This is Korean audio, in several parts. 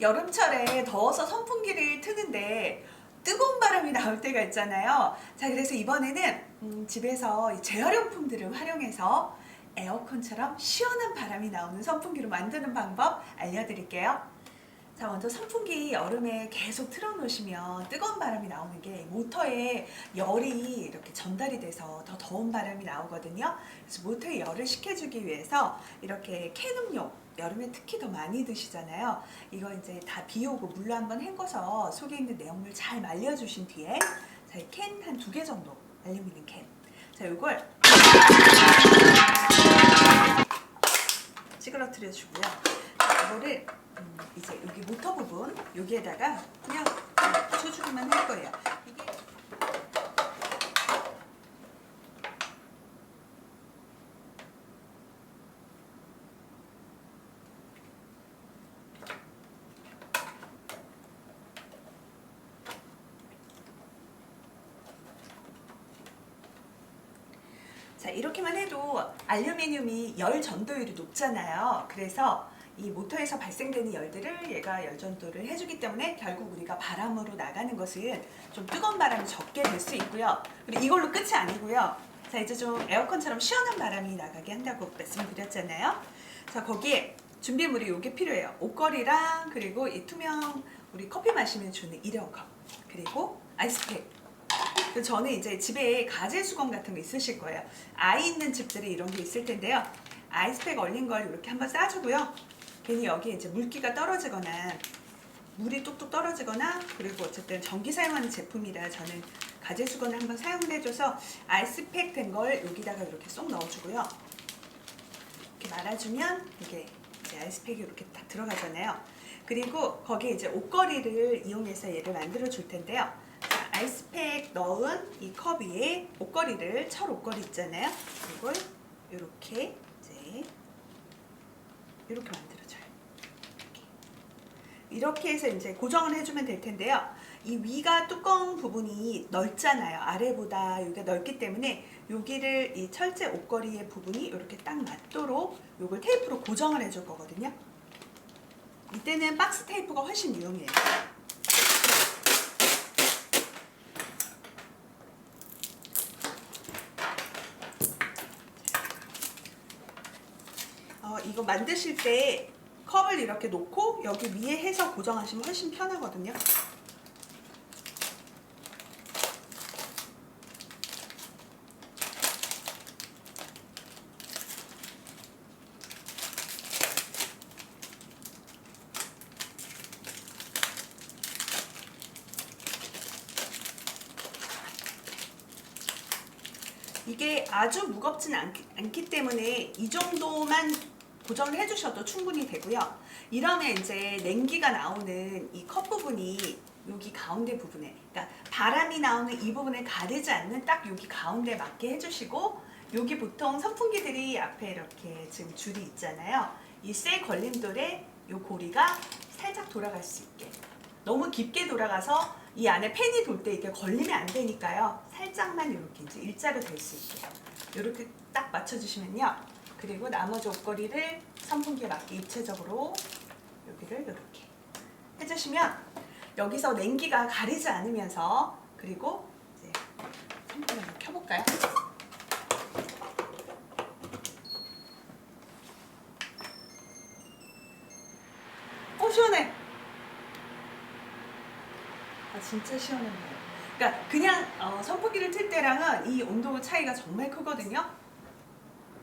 여름철에 더워서 선풍기를 트는데 뜨거운 바람이 나올 때가 있잖아요. 자, 그래서 이번에는 음, 집에서 이 재활용품들을 활용해서 에어컨처럼 시원한 바람이 나오는 선풍기로 만드는 방법 알려드릴게요. 자, 먼저 선풍기 여름에 계속 틀어놓으시면 뜨거운 바람이 나오는 게 모터에 열이 이렇게 전달이 돼서 더 더운 바람이 나오거든요. 그래서 모터에 열을 식혀주기 위해서 이렇게 캔 음료 여름에 특히 더 많이 드시잖아요. 이거 이제 다 비우고 물로 한번 헹궈서 속에 있는 내용물 잘 말려주신 뒤에 자, 캔 한 두 개 정도 알루미늄 캔. 자, 이걸 찌그러뜨려 주고요. 이거를 음, 이제 여기 모터 부분 여기에다가 그냥 쳐주기만 할 거예요. 이게 자 이렇게만 해도 알루미늄이 열 전도율이 높잖아요. 그래서 이 모터에서 발생되는 열들을 얘가 열 전도를 해주기 때문에 결국 우리가 바람으로 나가는 것은 좀 뜨거운 바람이 적게 될 수 있고요. 그리고 이걸로 끝이 아니고요. 자 이제 좀 에어컨처럼 시원한 바람이 나가게 한다고 말씀드렸잖아요. 자 거기에 준비물이 요게 필요해요. 옷걸이랑 그리고 이 투명 우리 커피 마시면 주는 일회용 컵 그리고 아이스팩 그 저는 이제 집에 가재 수건 같은 거 있으실 거예요. 아이 있는 집들이 이런 게 있을 텐데요. 아이스팩 얼린 걸 이렇게 한번 싸주고요. 괜히 여기에 이제 물기가 떨어지거나 물이 뚝뚝 떨어지거나 그리고 어쨌든 전기 사용하는 제품이라 저는 가재 수건을 한번 사용을 해줘서 아이스팩 된 걸 여기다가 이렇게 쏙 넣어주고요. 이렇게 말아주면 이게 아이스팩이 이렇게 딱 들어가잖아요. 그리고 거기에 이제 옷걸이를 이용해서 얘를 만들어 줄 텐데요. 자, 아이스팩 넣은 이 컵 위에 옷걸이를 철 옷걸이 있잖아요. 이걸 이렇게 이제 이렇게 만들어줘요. 이렇게. 이렇게 해서 이제 고정을 해주면 될 텐데요. 이 위가 뚜껑 부분이 넓잖아요. 아래보다 여기가 넓기 때문에 여기를 이 철제 옷걸이의 부분이 이렇게 딱 맞도록 요걸 테이프로 고정을 해줄 거거든요. 이때는 박스 테이프가 훨씬 유용해요. 어, 이거 만드실 때 컵을 이렇게 놓고 여기 위에 해서 고정하시면 훨씬 편하거든요. 이게 아주 무겁진 않기, 않기 때문에 이 정도만 고정을 해주셔도 충분히 되고요. 이러면 이제 냉기가 나오는 이 컵 부분이 여기 가운데 부분에, 그러니까 바람이 나오는 이 부분에 가리지 않는 딱 여기 가운데 맞게 해주시고, 여기 보통 선풍기들이 앞에 이렇게 지금 줄이 있잖아요. 이 쇠 걸림돌에 이 고리가 살짝 돌아갈 수 있게. 너무 깊게 돌아가서 이 안에 팬이 돌 때 이게 걸리면 안 되니까요. 살짝만 이렇게 이제 일자로 될 수 있게 이렇게 딱 맞춰주시면요. 그리고 나머지 옷걸이를 선풍기에 맞게 입체적으로 여기를 이렇게 해주시면 여기서 냉기가 가리지 않으면서 그리고 이제 선풍기를 한번 켜볼까요? 어 시원해. 아 진짜 시원합니다. 그러니까 그냥 어, 선풍기를 틀 때랑은 이 온도 차이가 정말 크거든요.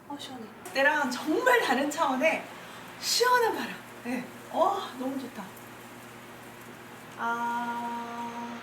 어 시원해. 때랑 정말 다른 차원의 시원한 바람. 네. 어 너무 좋다. 아.